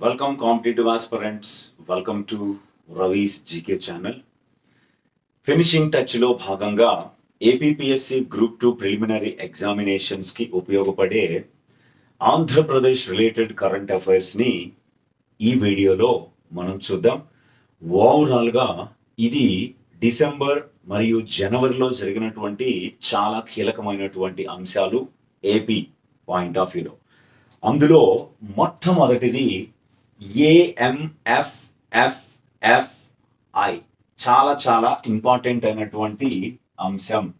Welcome competitive aspirants welcome to Ravi's GK channel finishing టచ్లో భాగంగా APPSC group two preliminary ఎగ్జామినేషన్స్కి ఉపయోగపడే Andhra Pradesh related current అఫైర్స్ని ఈ వీడియోలో మనం చూద్దాం. ఓవరాల్గా ఇది డిసెంబర్ మరియు జనవరిలో జరిగినటువంటి చాలా కీలకమైనటువంటి అంశాలు ఏపీ పాయింట్ ఆఫ్ వ్యూలో అందులో మొట్టమొదటిది ఏఎంఎఫ్ఎఫ్ఎఫ్ఐ చాలా చాలా ఇంపార్టెంట్ అయినటువంటి అంశం.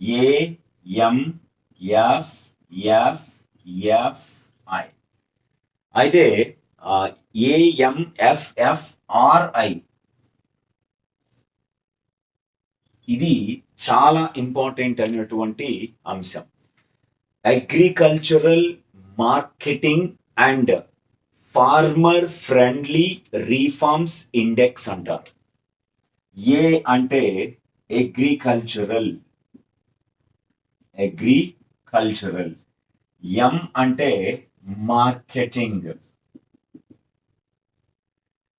ఏఎంఎఫ్ఎఫ్ఎఫ్ఐ అయితే ఏఎంఎఫ్ఎఫ్ఆర్ఐ ఇది చాలా ఇంపార్టెంట్ అయినటువంటి అంశం. Agricultural marketing and farmer friendly reforms index అంటారు ఏ అంటే అగ్రికల్చరల్ అగ్రికల్చరల్ ఎం అంటే marketing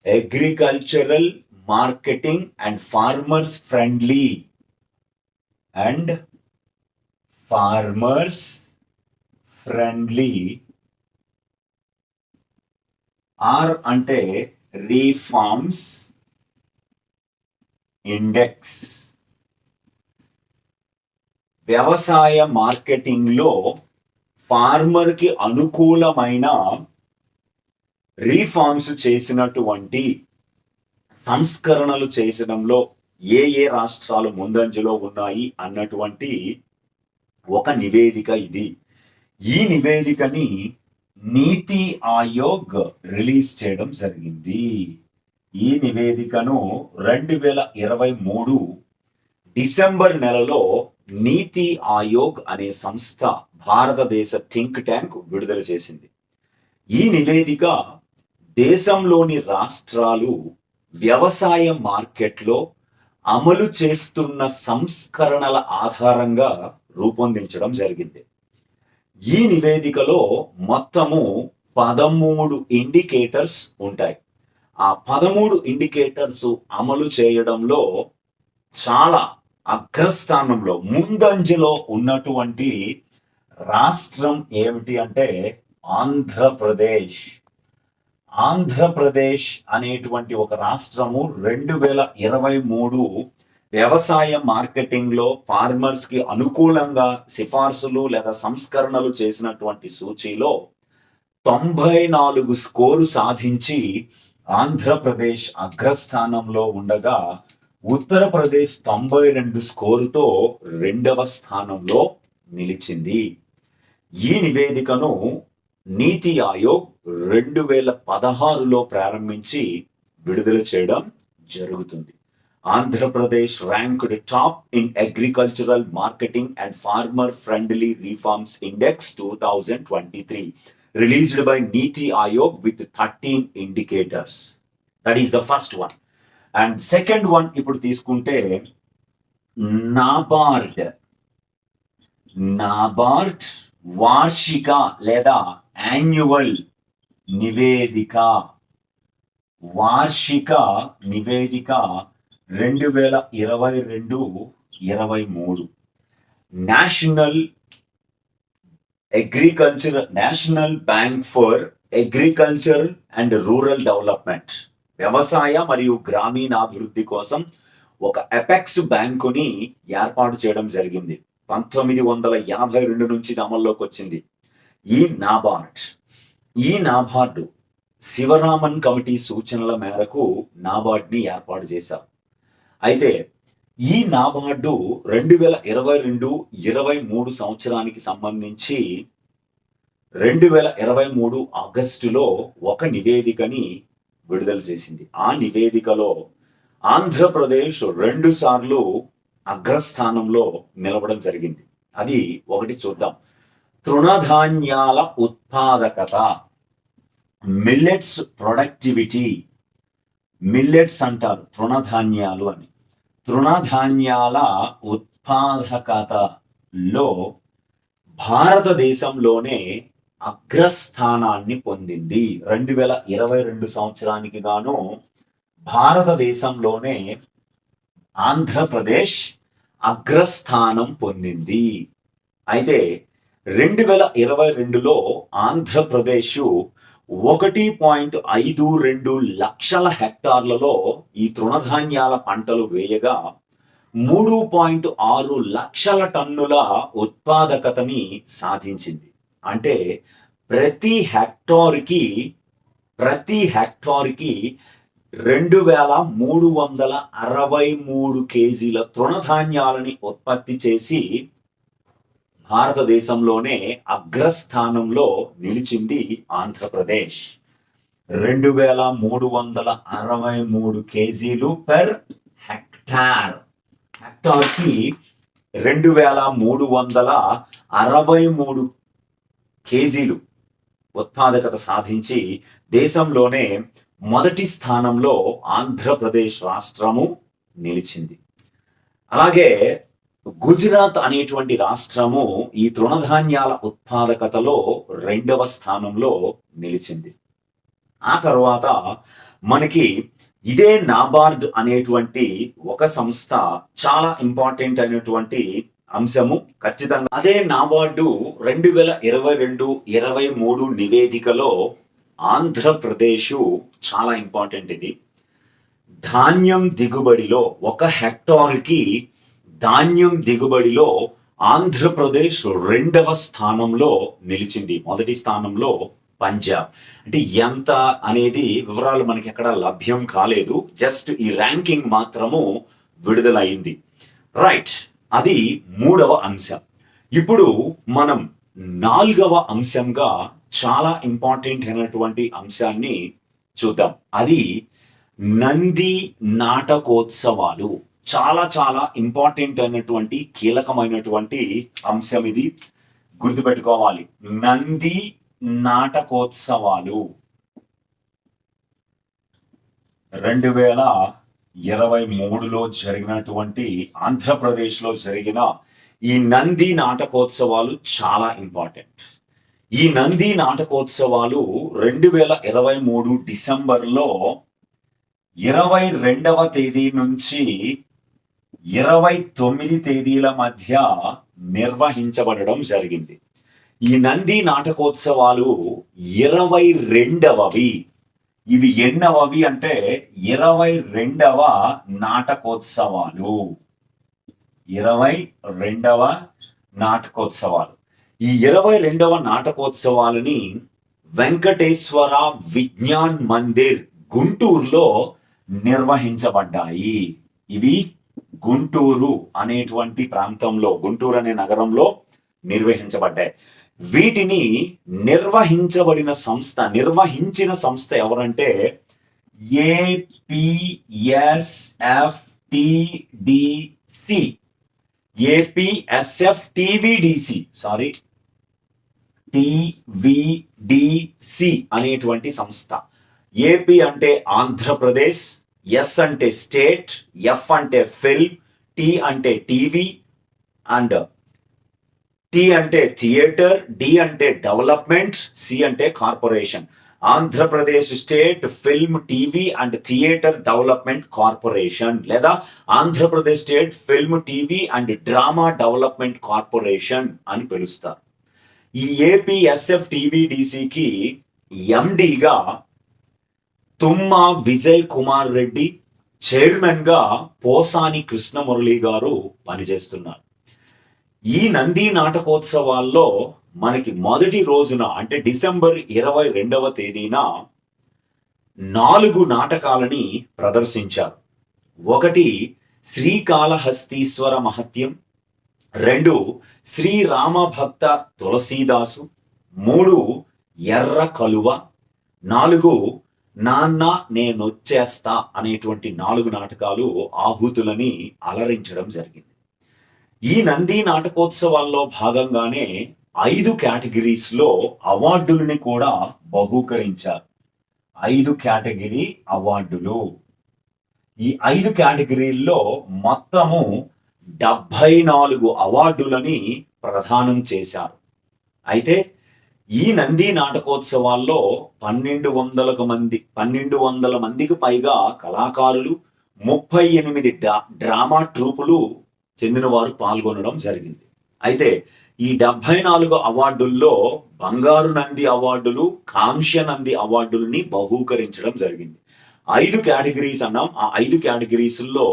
agricultural marketing and farmers friendly and farmers friendly R అంటే రీఫార్మ్స్ ఇండెక్స్ వ్యవసాయ మార్కెటింగ్లో ఫార్మర్కి అనుకూలమైన రీఫార్మ్స్ చేసినటువంటి సంస్కరణలు చేసడంలో ఏ ఏ రాష్ట్రాలు ముందంజలో ఉన్నాయి అన్నటువంటి ఒక నివేదిక ఇది. ఈ నివేదికని నీతి ఆయోగ్ రిలీజ్ చేయడం జరిగింది. ఈ నివేదికను రెండు వేల ఇరవై మూడు డిసెంబర్ నెలలో నీతి ఆయోగ్ అనే సంస్థ భారతదేశ థింక్ ట్యాంక్ విడుదల చేసింది. ఈ నివేదిక దేశంలోని రాష్ట్రాలు వ్యవసాయ మార్కెట్లో అమలు చేస్తున్న సంస్కరణల ఆధారంగా రూపొందించడం జరిగింది. ఈ నివేదికలో మొత్తము పదమూడు ఇండికేటర్స్ ఉంటాయి. ఆ పదమూడు ఇండికేటర్స్ అమలు చేయడంలో చాలా అగ్రస్థానంలో ముందంజలో ఉన్నటువంటి రాష్ట్రం ఏమిటి అంటే ఆంధ్రప్రదేశ్. ఆంధ్రప్రదేశ్ అనేటువంటి ఒక రాష్ట్రము రెండు వేల ఇరవై మూడు వ్యవసాయ మార్కెటింగ్లో ఫార్మర్స్కి ఫార్మర్స్కి అనుకూలంగా సిఫార్సులు లేదా సంస్కరణలు చేసినటువంటి సూచీలో తొంభై నాలుగు స్కోరు సాధించి ఆంధ్రప్రదేశ్ అగ్రస్థానంలో ఉండగా ఉత్తరప్రదేశ్ తొంభై రెండు స్కోరుతో రెండవ స్థానంలో నిలిచింది. ఈ నివేదికను నీతి ఆయోగ్ రెండు వేల పదహారులో ప్రారంభించి విడుదల చేయడం జరుగుతుంది. Andhra Pradesh ranked top in agricultural marketing and farmer friendly reforms index two thousand twenty three released by NITI Aayog with thirteen indicators that is the first one and second one ఇప్పుడు తీసుకుంటే నాబార్డ్. నాబార్డ్ వార్షిక లేదా annual నివేదిక. వార్షిక నివేదిక రెండు వేల ఇరవై రెండు ఇరవై మూడు. National agriculture national bank for agriculture and rural development వ్యవసాయ మరియు గ్రామీణాభివృద్ధి కోసం ఒక ఎపెక్స్ బ్యాంకుని ఏర్పాటు చేయడం జరిగింది. పంతొమ్మిది వందల ఎనభై రెండు నుంచి అమల్లోకి వచ్చింది. ఈ నాబార్డ్ ఈ నాబార్డు శివరామన్ కమిటీ సూచనల మేరకు నాబార్డ్ని ఏర్పాటు చేశారు అయితే ఈ నాబార్డు రెండు వేల ఇరవై రెండు ఇరవై మూడు సంవత్సరానికి సంబంధించి రెండు వేల ఇరవై మూడు ఆగస్టులో ఒక నివేదికని విడుదల చేసింది. ఆ నివేదికలో ఆంధ్రప్రదేశ్ రెండు సార్లు అగ్రస్థానంలో నిలవడం జరిగింది. అది ఒకటి చూద్దాం. తృణధాన్యాల ఉత్పాదకత మిల్లెట్స్ ప్రొడక్టివిటీ మిల్లెట్స్ అంటారు తృణధాన్యాలు అని. తృణధాన్యాల ఉత్పాదకతలో భారతదేశంలోనే అగ్రస్థానాన్ని పొందింది. రెండు వేల ఇరవై రెండు సంవత్సరానికి గాను భారతదేశంలోనే ఆంధ్రప్రదేశ్ అగ్రస్థానం పొందింది. అయితే రెండు వేల ఇరవై రెండులో ఆంధ్రప్రదేశ్ ఒకటి పాయింట్ ఐదు రెండు లక్షల హెక్టార్లలో ఈ తృణధాన్యాల పంటలు వేయగా మూడు పాయింట్ ఆరు లక్షల టన్నుల ఉత్పాదకతని సాధించింది. అంటే ప్రతి హెక్టార్కి ప్రతి హెక్టార్కి రెండు వేల మూడు వందల అరవై మూడు కేజీల తృణధాన్యాలని ఉత్పత్తి చేసి భారతదేశంలోనే అగ్రస్థానంలో నిలిచింది ఆంధ్రప్రదేశ్. రెండు వేల మూడు వందల అరవై మూడు కేజీలు పెర్ హెక్టార్. హెక్టార్కి రెండు వేల మూడు వందల అరవై మూడు కేజీలు ఉత్పాదకత సాధించి దేశంలోనే మొదటి స్థానంలో ఆంధ్రప్రదేశ్ రాష్ట్రము నిలిచింది. అలాగే గుజరాత్ అనేటువంటి రాష్ట్రము ఈ తృణధాన్యాల ఉత్పాదకతలో రెండవ స్థానంలో నిలిచింది. ఆ తర్వాత మనకి ఇదే నాబార్డ్ అనేటువంటి ఒక సంస్థ చాలా ఇంపార్టెంట్ అయినటువంటి అంశము ఖచ్చితంగా అదే నాబార్డు రెండు వేల ఇరవై రెండు ఇరవై మూడు నివేదికలో ఆంధ్రప్రదేశ్ చాలా ఇంపార్టెంట్ ఇది. ధాన్యం దిగుబడిలో ఒక హెక్టార్కి ధాన్యం దిగుబడిలో ఆంధ్రప్రదేశ్ రెండవ స్థానంలో నిలిచింది. మొదటి స్థానంలో పంజాబ్. అంటే ఎంత అనేది వివరాలు మనకి ఎక్కడ లభ్యం కాలేదు. జస్ట్ ఈ ర్యాంకింగ్ మాత్రము విడుదలైంది. రైట్. అది మూడవ అంశం. ఇప్పుడు మనం నాలుగవ అంశంగా చాలా ఇంపార్టెంట్ అయినటువంటి అంశాన్ని చూద్దాం. అది నంది నాటకోత్సవాలు. చాలా చాలా ఇంపార్టెంట్ అయినటువంటి కీలకమైనటువంటి అంశం ఇది. గుర్తుపెట్టుకోవాలి. నంది నాటకోత్సవాలు. రెండు వేల ఇరవై మూడులో జరిగినటువంటి ఆంధ్రప్రదేశ్లో జరిగిన ఈ నంది నాటకోత్సవాలు చాలా ఇంపార్టెంట్ ఈ నంది నాటకోత్సవాలు రెండు వేల ఇరవై మూడు డిసెంబర్లో ఇరవై రెండవ తేదీ నుంచి ఇరవై తొమ్మిది తేదీల మధ్య నిర్వహించబడడం జరిగింది. ఈ నంది నాటకోత్సవాలు ఇరవై రెండవవి. ఇవి ఎన్నవవి అంటే ఇరవై రెండవ నాటకోత్సవాలు. ఇరవై రెండవ నాటకోత్సవాలు. ఈ ఇరవై రెండవ నాటకోత్సవాలని వెంకటేశ్వర విజ్ఞాన్ మందిర్ గుంటూరులో నిర్వహించబడ్డాయి. ఇవి గుంటూరు అనేటువంటి ప్రాంతంలో గుంటూరు అనే నగరంలో నిర్వహించబడ్డాయి. వీటిని నిర్వహించబడిన సంస్థ నిర్వహించిన సంస్థ ఎవరంటే ఏపీఎస్ఎఫ్టిడిసి. ఏపీఎస్ఎఫ్ టీవీడిసి సారీ టీవీడిసి అనేటువంటి సంస్థ. ఏపీ అంటే ఆంధ్రప్రదేశ్ ఎస్ అంటే స్టేట్ ఎఫ్ అంటే ఫిల్మ్ టీ అంటే టీవీ అండ్ టీ అంటే థియేటర్ డి అంటే డెవలప్మెంట్ సి అంటే corporation Andhra Pradesh state film TV and theatre development corporation లేదా Andhra Pradesh state film TV and drama development corporation అని పిలుస్తారు. ఈ ఏపీఎస్ఎఫ్ టీవీడీసీకి ఎండిగా తుమ్మ విజయ్ కుమార్ రెడ్డి చైర్మన్గా పోసాని కృష్ణమురళి గారు పనిచేస్తున్నారు. ఈ నంది నాటకోత్సవాల్లో మనకి మొదటి రోజున అంటే డిసెంబర్ ఇరవై రెండవ తేదీన నాలుగు నాటకాలని ప్రదర్శించారు. ఒకటి శ్రీకాళహస్తీశ్వర మహత్యం రెండు శ్రీరామభక్త తులసీదాసు మూడు ఎర్ర కలువ నాలుగు నాన్న నేనొచ్చేస్తా అనేటువంటి నాలుగు నాటకాలు ఆహుతులని అలరించడం జరిగింది. ఈ నంది నాటకోత్సవాల్లో భాగంగానే ఐదు కేటగిరీస్లో అవార్డులని కూడా బహూకరించారు. ఐదు కేటగిరీ అవార్డులు. ఈ ఐదు కేటగిరీల్లో మొత్తము డెబ్భై నాలుగు అవార్డులని ప్రదానం చేశారు. అయితే ఈ నంది నాటకోత్సవాల్లో పన్నెండు వందలకు మంది పన్నెండు వందల మందికి పైగా కళాకారులు ముప్పై ఎనిమిది డా డ్రామా ట్రూపులు చెందినవారు పాల్గొనడం జరిగింది. అయితే ఈ డెబ్బై నాలుగు అవార్డుల్లో బంగారు నంది అవార్డులు కాంస్య నంది అవార్డులని బహూకరించడం జరిగింది. ఐదు కేటగిరీస్ అన్నాం. ఆ ఐదు కేటగిరీస్లో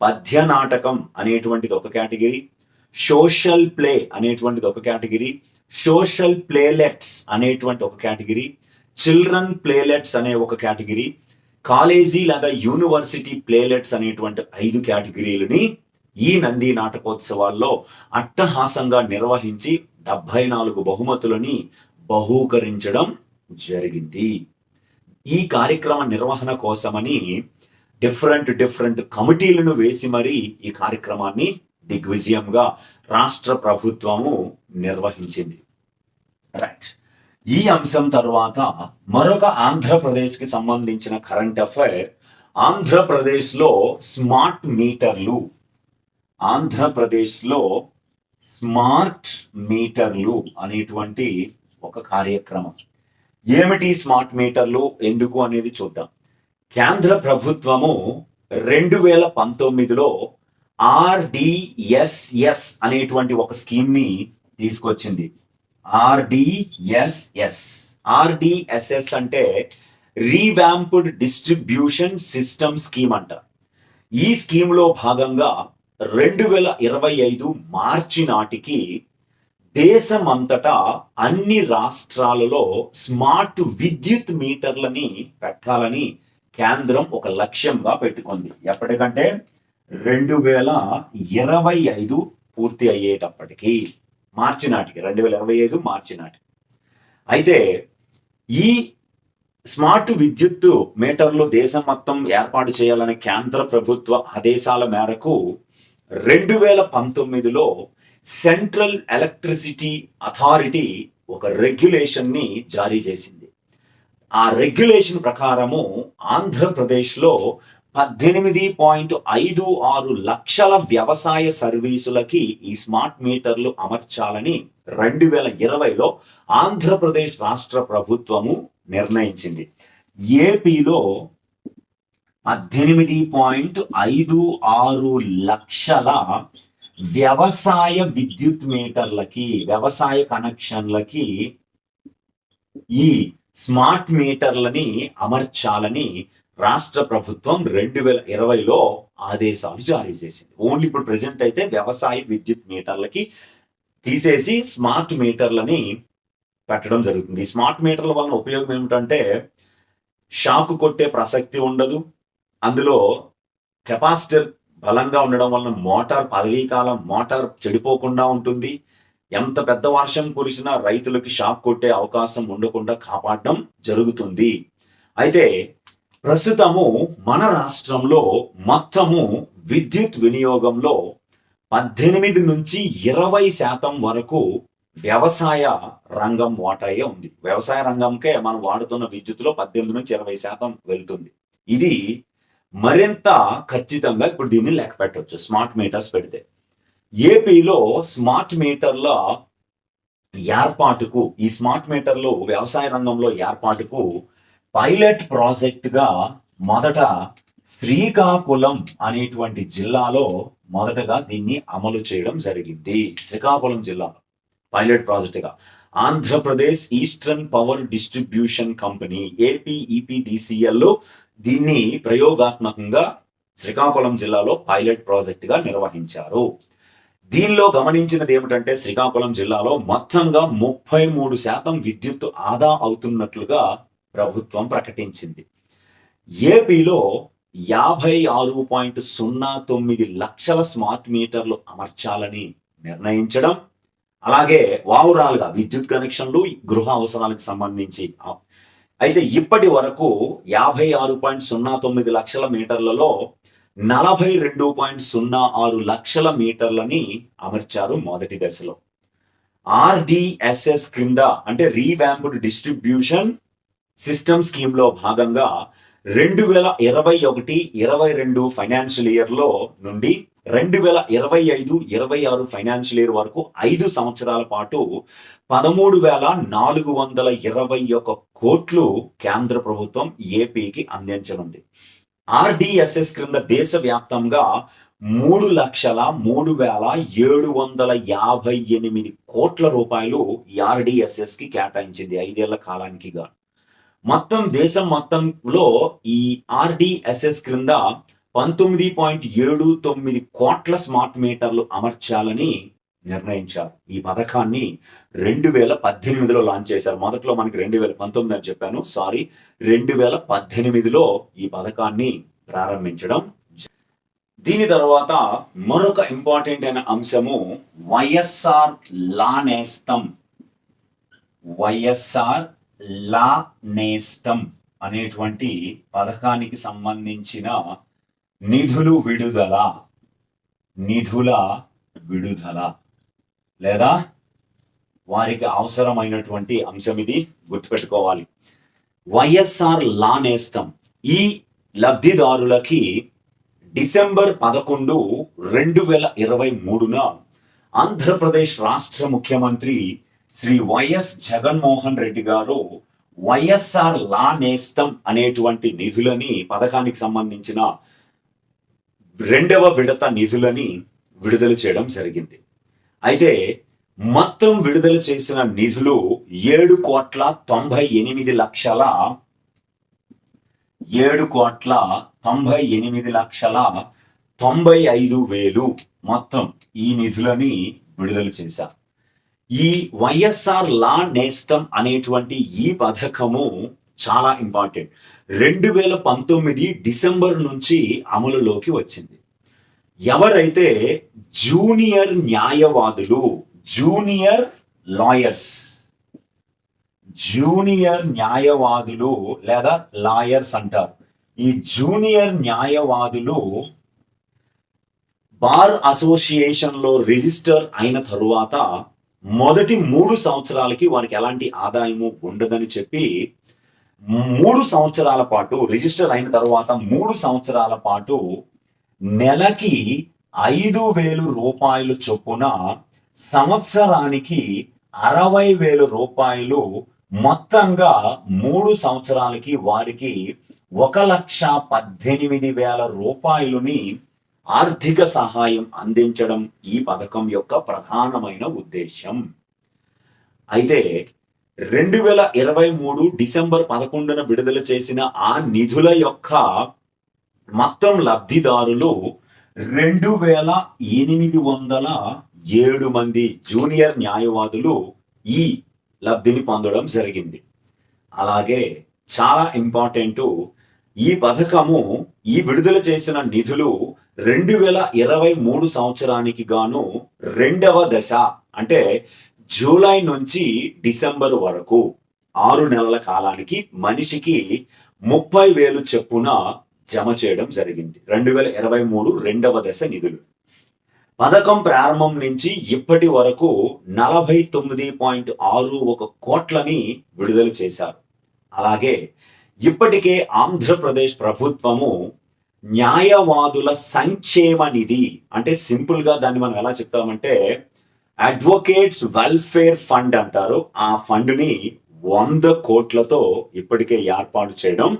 పద్య నాటకం అనేటువంటిది ఒక కేటగిరీ సోషల్ ప్లే అనేటువంటిది ఒక కేటగిరీ సోషల్ ప్లేలెట్స్ అనేటువంటి ఒక కేటగిరీ చిల్డ్రన్ ప్లేలెట్స్ అనే ఒక కేటగిరీ కాలేజీ లేదా యూనివర్సిటీ ప్లేలెట్స్ అనేటువంటి ఐదు కేటగిరీలని ఈ నంది నాటకోత్సవాల్లో అట్టహాసంగా నిర్వహించి డెబ్బై నాలుగు బహుమతులని బహూకరించడం జరిగింది. ఈ కార్యక్రమ నిర్వహణ కోసమని డిఫరెంట్ డిఫరెంట్ కమిటీలను వేసి మరీ ఈ కార్యక్రమాన్ని దిగ్విజయంగా రాష్ట్ర ప్రభుత్వము నిర్వహించింది. రైట్ ఈ అంశం తర్వాత మరొక ఆంధ్రప్రదేశ్కి సంబంధించిన కరెంట్ అఫైర్ ఆంధ్రప్రదేశ్లో స్మార్ట్ మీటర్లు ఆంధ్రప్రదేశ్లో స్మార్ట్ మీటర్లు అనేటువంటి ఒక కార్యక్రమం. ఏమిటి స్మార్ట్ మీటర్లు? ఎందుకు అనేది చూద్దాం. కేంద్ర ప్రభుత్వము రెండు వేల పంతొమ్మిదిలో ఆర్డిఎస్ఎస్ అనేటువంటి ఒక స్కీమ్ని తీసుకొచ్చింది. ఆర్డిఎస్ఎస్ ఆర్డిఎస్ఎస్ అంటే రీవ్యాంప్డ్ డిస్ట్రిబ్యూషన్ సిస్టమ్ స్కీమ్ అంట. ఈ స్కీమ్లో భాగంగా రెండు వేల ఇరవై ఐదు మార్చి నాటికి దేశమంతటా అన్ని రాష్ట్రాలలో స్మార్ట్ విద్యుత్ మీటర్లని పెట్టాలని కేంద్రం ఒక లక్ష్యంగా పెట్టుకుంది. ఎప్పటికంటే రెండు వేల ఇరవై ఐదు పూర్తి అయ్యేటప్పటికి మార్చి నాటికి రెండు వేల ఇరవై ఐదు మార్చి నాటికి. అయితే ఈ స్మార్ట్ విద్యుత్ మీటర్లు దేశం మొత్తం ఏర్పాటు చేయాలనే కేంద్ర ప్రభుత్వ ఆదేశాల మేరకు రెండు వేల పంతొమ్మిదిలో సెంట్రల్ ఎలక్ట్రిసిటీ అథారిటీ ఒక రెగ్యులేషన్ని జారీ చేసింది. ఆ రెగ్యులేషన్ ప్రకారము ఆంధ్రప్రదేశ్లో పద్దెనిమిది పాయింట్ ఐదు ఆరు లక్షల వ్యవసాయ సర్వీసులకి ఈ స్మార్ట్ మీటర్లు అమర్చాలని రెండు వేల ఇరవైలో ఆంధ్రప్రదేశ్ రాష్ట్ర ప్రభుత్వము నిర్ణయించింది. ఏపీలో పద్దెనిమిది పాయింట్ ఐదు ఆరు లక్షల వ్యవసాయ విద్యుత్ మీటర్లకి వ్యవసాయ కనెక్షన్లకి ఈ స్మార్ట్ మీటర్లని అమర్చాలని రాష్ట్ర ప్రభుత్వం రెండు వేల ఇరవైలో ఆదేశాలు జారీ చేసింది. ఓన్లీ ఇప్పుడు ప్రజెంట్ అయితే వ్యవసాయ విద్యుత్ మీటర్లకి తీసేసి స్మార్ట్ మీటర్లని పెట్టడం జరుగుతుంది. ఈ స్మార్ట్ మీటర్ల వలన ఉపయోగం ఏమిటంటే షాక్ కొట్టే ప్రసక్తి ఉండదు. అందులో కెపాసిటర్ బలంగా ఉండడం వలన మోటార్ పదవీ కాలం మోటార్ చెడిపోకుండా ఉంటుంది. ఎంత పెద్ద వర్షం కురిసినా రైతులకి షాక్ కొట్టే అవకాశం ఉండకుండా కాపాడడం జరుగుతుంది. అయితే ప్రస్తుతము మన రాష్ట్రంలో మొత్తము విద్యుత్ వినియోగంలో పద్దెనిమిది నుంచి ఇరవై శాతం వరకు వ్యవసాయ రంగం వాటాయే ఉంది. వ్యవసాయ రంగంకే మనం వాడుతున్న విద్యుత్లో పద్దెనిమిది నుంచి ఇరవై శాతం వెళ్తుంది. ఇది మరింత ఖచ్చితంగా ఇప్పుడు దీన్ని లెక్క పెట్టవచ్చు స్మార్ట్ మీటర్స్ పెడితే. ఏపీలో స్మార్ట్ మీటర్ల ఏర్పాటుకు ఈ స్మార్ట్ మీటర్లు వ్యవసాయ రంగంలో ఏర్పాటుకు పైలట్ ప్రాజెక్టుగా మొదట శ్రీకాకుళం అనేటువంటి జిల్లాలో మొదటగా దీన్ని అమలు చేయడం జరిగింది. శ్రీకాకుళం జిల్లాలో పైలట్ ప్రాజెక్టుగా. Andhra Pradesh eastern power distribution company APEPDCL దీన్ని ప్రయోగాత్మకంగా శ్రీకాకుళం జిల్లాలో పైలట్ ప్రాజెక్టుగా నిర్వహించారు. దీనిలో గమనించినది ఏమిటంటే శ్రీకాకుళం జిల్లాలో మొత్తంగా ముప్పై మూడు శాతం విద్యుత్ ఆదా అవుతున్నట్లుగా ప్రభుత్వం ప్రకటించింది. ఏపీలో యాభై ఆరు పాయింట్ సున్నా తొమ్మిది లక్షల స్మార్ట్ మీటర్లు అమర్చాలని నిర్ణయించడం అలాగే వావురాలుగా విద్యుత్ కనెక్షన్లు గృహ అవసరాలకు సంబంధించి. అయితే ఇప్పటి వరకు యాభై ఆరు పాయింట్ సున్నా తొమ్మిది లక్షల మీటర్లలో నలభై రెండు పాయింట్ సున్నా ఆరు లక్షల మీటర్లని అమర్చారు మొదటి దశలో. ఆర్డిఎస్ఎస్ క్రింద అంటే రీవ్యాంప్డ్ డిస్ట్రిబ్యూషన్ సిస్టమ్ స్కీమ్లో భాగంగా రెండు వేల ఇరవై ఒకటి ఇరవై రెండు ఫైనాన్షియల్ ఇయర్లో నుండి రెండు వేల ఇరవై ఐదు ఇరవై ఆరు ఫైనాన్షియల్ ఇయర్ వరకు ఐదు సంవత్సరాల పాటు పదమూడు వేల నాలుగు వందల ఇరవై ఒక కోట్లు కేంద్ర ప్రభుత్వం ఏపీకి అందించనుంది. ఆర్డిఎస్ఎస్ క్రింద దేశవ్యాప్తంగా మూడు లక్షల మూడు వేల ఏడు వందల యాభై ఎనిమిది కోట్ల రూపాయలు ఈ ఆర్డిఎస్ఎస్కి కేటాయించింది ఐదేళ్ళ కాలానికి గాను. మొత్తం దేశం మొత్తంలో ఈ ఆర్డిఎస్ఎస్ క్రింద పంతొమ్మిది పాయింట్ ఏడు తొమ్మిది కోట్ల స్మార్ట్ మీటర్లు అమర్చాలని నిర్ణయించారు. ఈ పథకాన్ని రెండు వేల పద్దెనిమిదిలో లాంచ్ చేశారు. మొదట్లో మనకి రెండు వేల పంతొమ్మిది అని చెప్పాను. సారీ రెండు వేల పద్దెనిమిదిలో ఈ పథకాన్ని ప్రారంభించడం దీని తర్వాత మరొక ఇంపార్టెంట్ అయిన అంశము వైఎస్ఆర్ లా నేస్తం వైఎస్ఆర్ లా నేస్తం అనేటువంటి పథకానికి సంబంధించిన నిధులు విడుదల నిధుల విడుదల. లేదా వారికి అవసరమైనటువంటి అంశం ఇది గుర్తుపెట్టుకోవాలి. వైఎస్ఆర్ లా నేస్తం. ఈ లబ్ధిదారులకి డిసెంబర్ పదకొండు రెండు వేల ఇరవై మూడున ఆంధ్రప్రదేశ్ రాష్ట్ర ముఖ్యమంత్రి శ్రీ వైఎస్ జగన్మోహన్ రెడ్డి గారు వైఎస్ఆర్ లా నేస్తం అనేటువంటి నిధులని పథకానికి సంబంధించిన రెండవ విడత నిధులని విడుదల చేయడం జరిగింది. అయితే మొత్తం విడుదల చేసిన నిధులు ఏడు కోట్ల తొంభై ఎనిమిది లక్షల ఏడు కోట్ల తొంభై ఎనిమిది లక్షల తొంభై ఐదు వేలు మొత్తం ఈ నిధులని విడుదల చేశారు. ఈ వైఎస్ఆర్ లా నేస్తం అనేటువంటి ఈ పథకము చాలా ఇంపార్టెంట్. రెండు వేల పంతొమ్మిది డిసెంబర్ నుంచి అమలులోకి వచ్చింది. ఎవరైతే జూనియర్ న్యాయవాదులు జూనియర్ లాయర్స్ జూనియర్ న్యాయవాదులు లేదా లాయర్స్ అంటారు. ఈ జూనియర్ న్యాయవాదులు బార్ అసోసియేషన్లో రిజిస్టర్ అయిన తరువాత మొదటి మూడు సంవత్సరాలకి వారికి ఎలాంటి ఆదాయము ఉండదని చెప్పి మూడు సంవత్సరాల పాటు రిజిస్టర్ అయిన తర్వాత మూడు సంవత్సరాల పాటు నెలకి ఐదు వేలు రూపాయలు చొప్పున సంవత్సరానికి అరవై వేలు రూపాయలు మొత్తంగా మూడు సంవత్సరాలకి వారికి ఒక లక్ష పద్దెనిమిది వేల రూపాయలని ఆర్థిక సహాయం అందించడం ఈ పథకం యొక్క ప్రధానమైన ఉద్దేశం అయితే రెండు వేల ఇరవై మూడు డిసెంబర్ పదకొండున విడుదల చేసిన ఆ నిధుల యొక్క మొత్తం లబ్ధిదారులు రెండు వేల ఎనిమిది వందల ఏడు మంది జూనియర్ న్యాయవాదులు ఈ లబ్ధిని పొందడం జరిగింది. అలాగే చాలా ఇంపార్టెంట్ ఈ పథకము ఈ విడుదల చేసిన నిధులు రెండు వేల ఇరవై మూడు సంవత్సరానికి గాను రెండవ దశ అంటే జూలై నుంచి డిసెంబర్ వరకు ఆరు నెలల కాలానికి మనిషికి ముప్పై వేలు చెప్పున జమ చేయడం జరిగింది. రెండు వేల ఇరవై మూడు రెండవ దశ నిధులు. పథకం ప్రారంభం నుంచి ఇప్పటి వరకు నలభై తొమ్మిది పాయింట్ ఆరు ఒక కోట్లని విడుదల చేశారు. అలాగే ఇప్పటికే ఆంధ్రప్రదేశ్ ప్రభుత్వము న్యాయవాదుల సంక్షేమ నిధి అంటే సింపుల్గా దాన్ని మనం ఎలా చెప్తామంటే అడ్వకేట్స్ వెల్ఫేర్ ఫండ్ అంటారు. ఆ ఫండ్ని వంద కోట్లతో ఇప్పటికే ఏర్పాటు చేయడం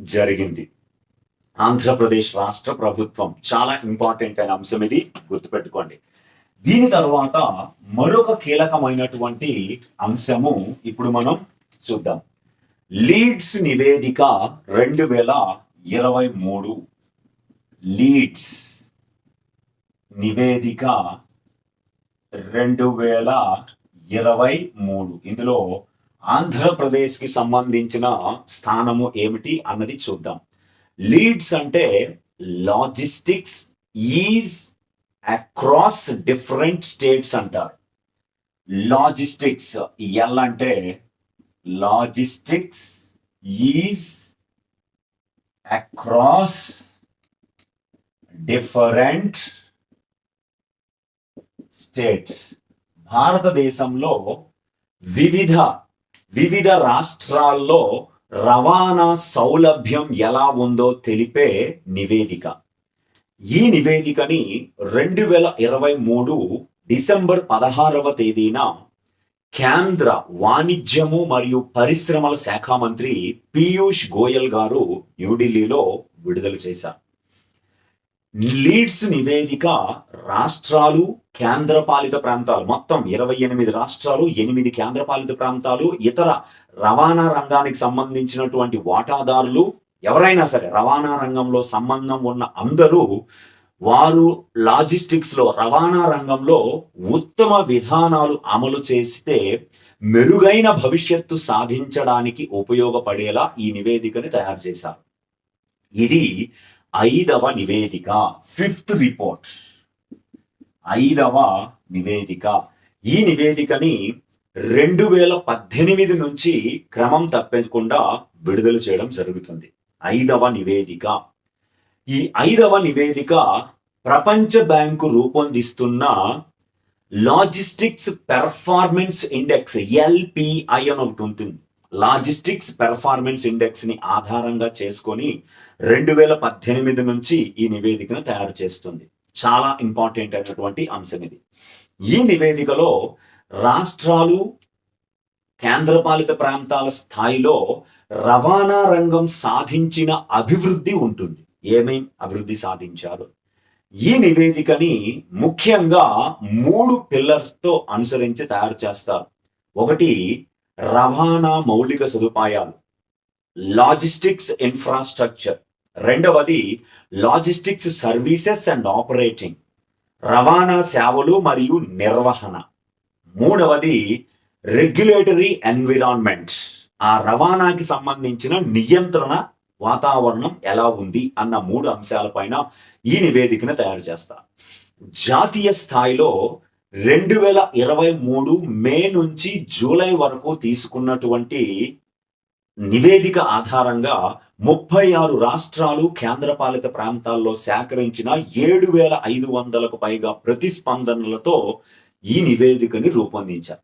జరిగింది. ఆంధ్రప్రదేశ్ రాష్ట్ర ప్రభుత్వం చాలా ఇంపార్టెంట్ అయిన అంశం ఇది గుర్తుపెట్టుకోండి. దీని తర్వాత మరొక కీలకమైనటువంటి అంశము ఇప్పుడు మనం చూద్దాం. లీడ్స్ నివేదిక రెండు వేల ఇరవై మూడు. లీడ్స్ నివేదిక రెండు వేల ఇరవై మూడు. ఇందులో ఆంధ్రప్రదేశ్కి సంబంధించిన స్థానము ఏమిటి అన్నది చూద్దాం. లీడ్స్ అంటే logistics ease across different states అంటారు. లాజిస్టిక్స్ ఎల్ అంటే logistics ease across different states. భారతదేశంలో వివిధ వివిధ రాష్ట్రాల్లో రవాణా సౌలభ్యం ఎలా ఉందో తెలిపే నివేదిక. ఈ నివేదికని రెండు వేల ఇరవై మూడు డిసెంబర్ పదహారవ తేదీన కేంద్ర వాణిజ్యము మరియు పరిశ్రమల శాఖ మంత్రి పీయూష్ గోయల్ గారు న్యూఢిల్లీలో విడుదల చేశారు. లీడ్స్ నివేదిక రాష్ట్రాలు కేంద్రపాలిత ప్రాంతాలు మొత్తం ఇరవై ఎనిమిది రాష్ట్రాలు ఎనిమిది కేంద్రపాలిత ప్రాంతాలు ఇతర రవాణా రంగానికి సంబంధించినటువంటి వాటాదారులు ఎవరైనా సరే రవాణా రంగంలో సంబంధం ఉన్న అందరూ వారు లాజిస్టిక్స్లో రవాణా రంగంలో ఉత్తమ విధానాలు అమలు చేస్తే మెరుగైన భవిష్యత్తు సాధించడానికి ఉపయోగపడేలా ఈ నివేదికని తయారు చేశారు. ఇది ఐదవ నివేదిక ఫిఫ్త్ రిపోర్ట్. ఐదవ నివేదిక. ఈ నివేదికని రెండు వేల పద్దెనిమిది నుంచి క్రమం తప్పకుండా విడుదల చేయడం జరుగుతుంది. ఐదవ నివేదిక. ఈ ఐదవ నివేదిక ప్రపంచ బ్యాంకు రూపొందిస్తున్న లాజిస్టిక్స్ పెర్ఫార్మెన్స్ ఇండెక్స్ ఎల్పిఐ అని ఒకటి ఉంటుంది. లాజిస్టిక్స్ పెర్ఫార్మెన్స్ ఇండెక్స్ని ఆధారంగా చేసుకొని రెండు వేల పద్దెనిమిది నుంచి ఈ నివేదికను తయారు చేస్తుంది. చాలా ఇంపార్టెంట్ అయినటువంటి అంశం ఇది. ఈ నివేదికలో రాష్ట్రాలు కేంద్రపాలిత ప్రాంతాల స్థాయిలో రవాణా రంగం సాధించిన అభివృద్ధి ఉంటుంది. ఏమేం అభివృద్ధి సాధించారు? ఈ నివేదికని ముఖ్యంగా మూడు పిల్లర్స్తో అనుసరించి తయారు చేస్తారు. ఒకటి రవాణా మౌలిక సదుపాయాలు. లాజిస్టిక్స్ ఇన్ఫ్రాస్ట్రక్చర్ రెండవది లాజిస్టిక్స్ సర్వీసెస్ అండ్ ఆపరేటింగ్ రవాణా సేవలు మరియు నిర్వహణ. మూడవది రెగ్యులేటరీ ఎన్విరాన్మెంట్ ఆ రవాణాకి సంబంధించిన నియంత్రణ వాతావరణం ఎలా ఉంది అన్న మూడు అంశాలపైన ఈ నివేదికను తయారు చేస్తా. జాతీయ స్థాయిలో రెండు వేల ఇరవై మూడు మే నుంచి జూలై వరకు తీసుకున్నటువంటి నివేదిక ఆధారంగా ముప్పై ఆరు రాష్ట్రాలు కేంద్రపాలిత ప్రాంతాల్లో సేకరించిన ఏడు వేల ఐదు వందలకు పైగా ప్రతిస్పందనలతో ఈ నివేదికని రూపొందించారు.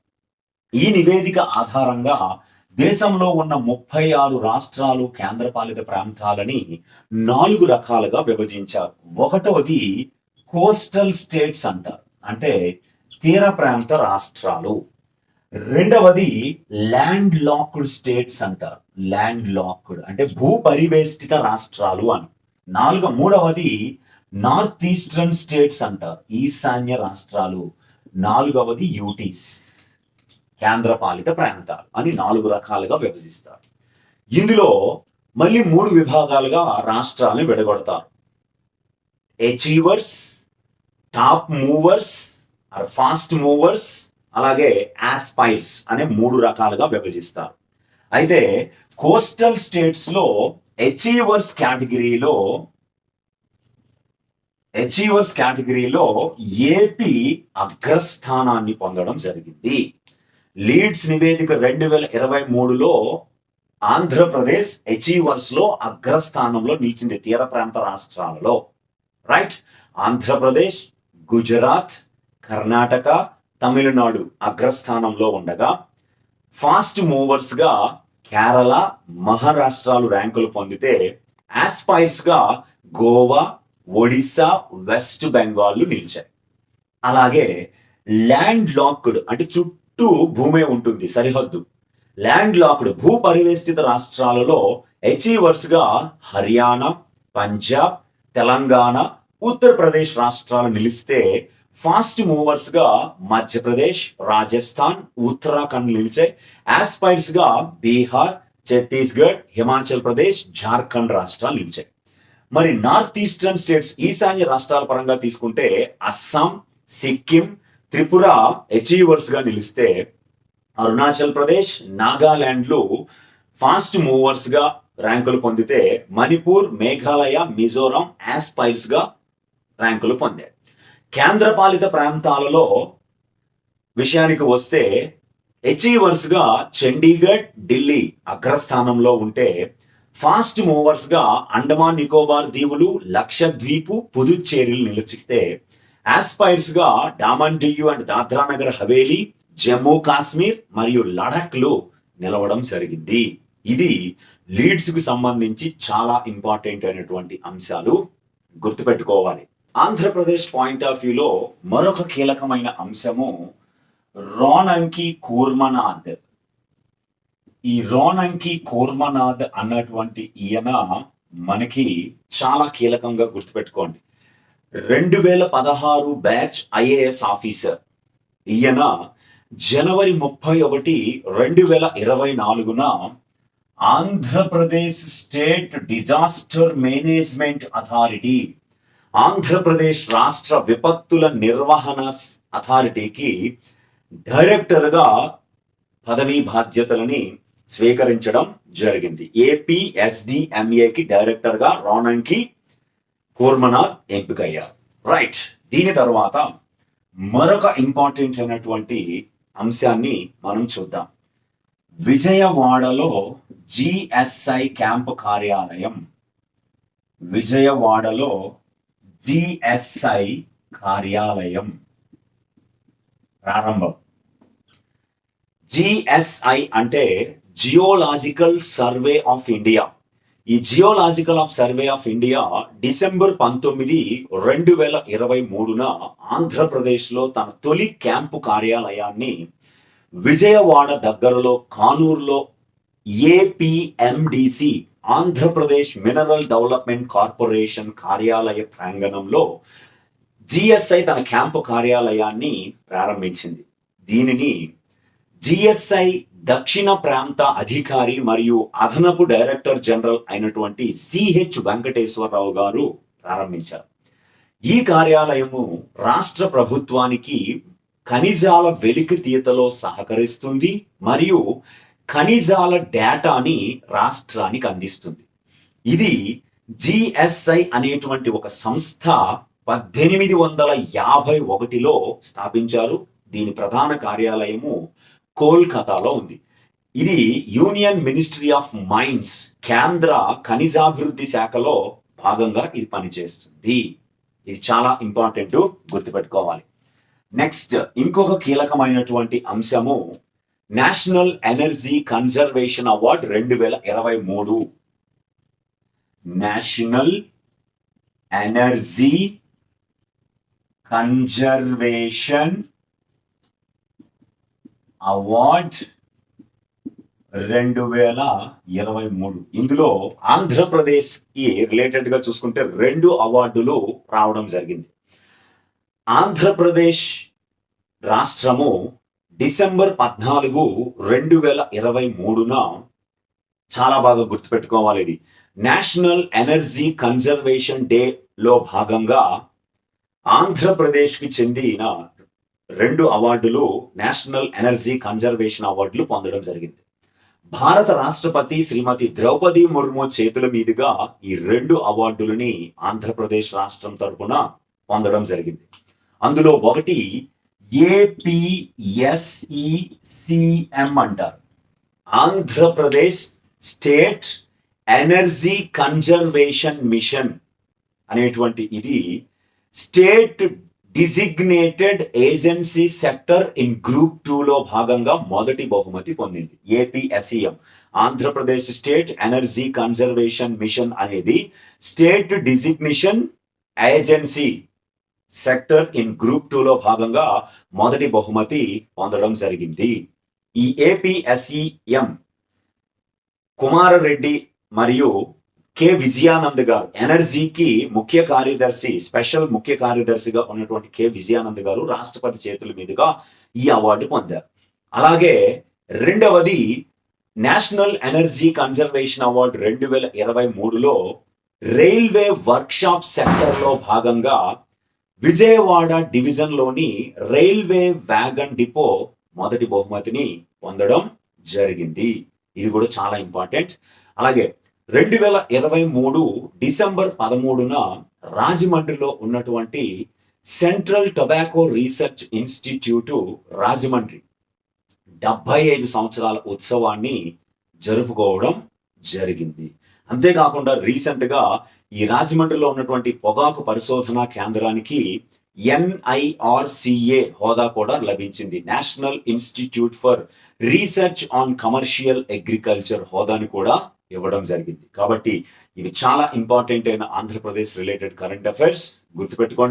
ఈ నివేదిక ఆధారంగా దేశంలో ఉన్న ముప్పై ఆరు రాష్ట్రాలు కేంద్రపాలిత ప్రాంతాలని నాలుగు రకాలుగా విభజించారు. ఒకటవది కోస్టల్ స్టేట్స్ అంటారు. అంటే తీర ప్రాంత రాష్ట్రాలు. రెండవది ల్యాండ్ లాక్డ్ స్టేట్స్ అంటారు. ల్యాండ్ లాక్డ్ అంటే భూ పరివేష్టిత రాష్ట్రాలు అని. నాలుగో మూడవది నార్త్ ఈస్టర్న్ స్టేట్స్ అంటారు. ఈశాన్య రాష్ట్రాలు. నాలుగవది యూటీస్. కేంద్రపాలిత ప్రాంతాలు అని నాలుగు రకాలుగా విభజిస్తారు. ఇందులో మళ్ళీ మూడు విభాగాలుగా రాష్ట్రాలను విడగొడతారు. Achievers top movers or fast movers అలాగే యాస్పైర్స్ అనే మూడు రకాలుగా విభజిస్తారు. అయితే కోస్టల్ స్టేట్స్లో అచీవర్స్ కేటగిరీలో అచీవర్స్ కేటగిరీలో ఏపీ అగ్రస్థానాన్ని పొందడం జరిగింది. లీడ్స్ నివేదిక రెండు వేల ఇరవై మూడులో ఆంధ్రప్రదేశ్ అచీవర్స్లో అగ్రస్థానంలో నిలిచింది తీర ప్రాంత రాష్ట్రాలలో. రైట్ ఆంధ్రప్రదేశ్ గుజరాత్ కర్ణాటక తమిళనాడు అగ్రస్థానంలో ఉండగా ఫాస్ట్ మూవర్స్గా కేరళ మహారాష్ట్రాలు ర్యాంకులు పొందితే ఆస్పైర్స్గా గోవా ఒడిస్సా వెస్ట్ బెంగాల్ నిలిచాయి. అలాగే ల్యాండ్ లాక్డ్ అంటే చుట్టూ భూమే ఉంటుంది సరిహద్దు. ల్యాండ్ లాక్డ్ భూ పరివేష్టిత రాష్ట్రాలలో అచీవర్స్గా హర్యానా పంజాబ్ తెలంగాణ ఉత్తరప్రదేశ్ రాష్ట్రాలు నిలిస్తే ఫాస్ట్ మూవర్స్గా మధ్యప్రదేశ్ రాజస్థాన్ ఉత్తరాఖండ్ నిలిచాయి ఆస్పైర్స్గా బీహార్ ఛత్తీస్గఢ్ హిమాచల్ ప్రదేశ్ జార్ఖండ్ రాష్ట్రాలు నిలిచాయి. మరి నార్త్ ఈస్టర్న్ స్టేట్స్ ఈశాన్య రాష్ట్రాల పరంగా తీసుకుంటే అస్సాం సిక్కిం త్రిపుర అచీవర్స్గా నిలిస్తే అరుణాచల్ ప్రదేశ్ నాగాలాండ్లు ఫాస్ట్ మూవర్స్గా ర్యాంకులు పొందితే మణిపూర్ మేఘాలయ మిజోరాం ఆస్పైర్స్గా ర్యాంకులు పొందాయి. కేంద్రపాలిత ప్రాంతాలలో విషయానికి వస్తే అచీవర్స్గా చండీగఢ్ ఢిల్లీ అగ్రస్థానంలో ఉంటే ఫాస్ట్ మూవర్స్గా అండమాన్ నికోబార్ దీవులు లక్షద్వీపు పుదుచ్చేరిలు నిలిచితే ఆస్పైర్స్గా డామన్ డియు అండ్ దాద్రా నగర్ హవేలీ జమ్మూ కాశ్మీర్ మరియు లడక్ నిలవడం జరిగింది. ఇది లీడ్స్కు సంబంధించి చాలా ఇంపార్టెంట్ అయినటువంటి అంశాలు గుర్తుపెట్టుకోవాలి. ఆంధ్రప్రదేశ్ పాయింట్ ఆఫ్ వ్యూలో మరొక కీలకమైన అంశము రోనంకి కూర్మనాథ్. ఈ రోనంకి కూర్మనాథ్ అన్నటువంటి ఈయన మనకి చాలా కీలకంగా గుర్తుపెట్టుకోండి. రెండు వేల పదహారు బ్యాచ్ ఐఏఎస్ ఆఫీసర్. ఈయన జనవరి ముప్పై ఒకటి రెండు వేల ఇరవై నాలుగున Andhra Pradesh state disaster management authority Andhra Pradesh రాష్ట్ర విపత్తుల నిర్వహణ అథారిటీకి డైరెక్టర్గా పదవీ బాధ్యతలని స్వీకరించడం జరిగింది. ఏపీఎస్డిఎంఏకి డైరెక్టర్గా రోనంకి కూర్మనాథ్ ఎంపికయ్యారు. రైట్ దీని తర్వాత మరొక ఇంపార్టెంట్ అయినటువంటి అంశాన్ని మనం చూద్దాం. విజయవాడలో జిఎస్ఐ క్యాంప్ కార్యాలయం విజయవాడలో జిఎస్ఐ కార్యాలయం ప్రారంభం. జిఎస్ఐ అంటే జియోలాజికల్ సర్వే ఆఫ్ ఇండియా ఈ geological of survey of India December పంతొమ్మిది రెండు వేల ఇరవై మూడున ఆంధ్రప్రదేశ్లో తన తొలి క్యాంపు కార్యాలయాన్ని విజయవాడ దగ్గరలో కానూరులో APMDC Andhra Pradesh mineral development corporation కార్యాలయ ప్రాంగణంలో జిఎస్ఐ తన క్యాంపు కార్యాలయాన్ని ప్రారంభించింది. దీనిని జిఎస్ఐ దక్షిణ ప్రాంత అధికారి మరియు అదనపు డైరెక్టర్ జనరల్ అయినటువంటి సిహెచ్ వెంకటేశ్వరరావు గారు ప్రారంభించారు. ఈ కార్యాలయము రాష్ట్ర ప్రభుత్వానికి ఖనిజాల వెలికి తీతలో సహకరిస్తుంది మరియు ఖనిజాల డేటాని రాష్ట్రానికి అందిస్తుంది. ఇది జిఎస్ఐ అనేటువంటి ఒక సంస్థ పద్దెనిమిది వందల యాభై ఒకటిలో స్థాపించారు. దీని ప్రధాన కార్యాలయము కోల్కతాలో ఉంది. ఇది యూనియన్ మినిస్ట్రీ ఆఫ్ మైన్స్ కేంద్ర ఖనిజాభివృద్ధి శాఖలో భాగంగా ఇది పనిచేస్తుంది. ఇది చాలా ఇంపార్టెంట్ గుర్తుపెట్టుకోవాలి. నెక్స్ట్ ఇంకొక కీలకమైనటువంటి అంశము నేషనల్ ఎనర్జీ కన్జర్వేషన్ అవార్డ్ రెండు వేల ఇరవై మూడు. నేషనల్ ఎనర్జీ కన్జర్వేషన్ అవార్డ్ రెండు వేల ఇరవై మూడు. ఇందులో ఆంధ్రప్రదేశ్కి రిలేటెడ్గా చూసుకుంటే రెండు అవార్డులు రావడం జరిగింది. ఆంధ్రప్రదేశ్ రాష్ట్రము డిసెంబర్ పద్నాలుగు రెండు వేల ఇరవై మూడున చాలా బాగా గుర్తుపెట్టుకోవాలి ఇది. నేషనల్ ఎనర్జీ కన్జర్వేషన్ డే లో భాగంగా ఆంధ్రప్రదేశ్కి చెందిన రెండు అవార్డులు నేషనల్ ఎనర్జీ కన్జర్వేషన్ అవార్డులు పొందడం జరిగింది. భారత రాష్ట్రపతి శ్రీమతి ద్రౌపది ముర్ము చేతుల మీదుగా ఈ రెండు అవార్డులని ఆంధ్రప్రదేశ్ రాష్ట్రం తరపున పొందడం జరిగింది. అందులో ఒకటి ఏపీఎస్ఈసిఎం అంటారు. Andhra Pradesh state energy conservation mission అనేటువంటి ఇది state designated agency sector in group టూలో భాగంగా మొదటి బహుమతి పొందింది. APSEM Andhra Pradesh state energy conservation mission అనేది state designation agency sector in group టూలో భాగంగా మొదటి బహుమతి పొందడం జరిగింది. ఈ ఏపీఎస్ఈఎం కుమారరెడ్డి మరియు కె విజయానంద్ గారు ఎనర్జీకి ముఖ్య కార్యదర్శి స్పెషల్ ముఖ్య కార్యదర్శిగా ఉన్నటువంటి కె విజయానంద్ గారు రాష్ట్రపతి చేతుల మీదుగా ఈ అవార్డు పొందారు. అలాగే రెండవది నేషనల్ ఎనర్జీ కన్జర్వేషన్ అవార్డు రెండు వేల ఇరవై మూడులో రైల్వే వర్క్షాప్ సెంటర్లో భాగంగా విజయవాడ డివిజన్లోని రైల్వే వ్యాగన్ డిపో మొదటి బహుమతిని పొందడం జరిగింది. ఇది కూడా చాలా ఇంపార్టెంట్. అలాగే రెండు వేల ఇరవై మూడు డిసెంబర్ పదమూడున రాజమండ్రిలో ఉన్నటువంటి central tobacco research institute Rajahmundry డెబ్బై ఐదు సంవత్సరాల ఉత్సవాన్ని జరుపుకోవడం జరిగింది. అంతేకాకుండా రీసెంట్గా ఈ రాజమండ్రిలో ఉన్నటువంటి పొగాకు పరిశోధన కేంద్రానికి ఎన్ఐఆర్సిఏ హోదా కూడా లభించింది. National institute for research on commercial agriculture హోదాని కూడా ఇవ్వడం జరిగింది. కాబట్టి ఇవి చాలా ఇంపార్టెంట్ అయిన ఆంధ్రప్రదేశ్ రిలేటెడ్ కరెంట్ అఫైర్స్ గుర్తుపెట్టుకోండి.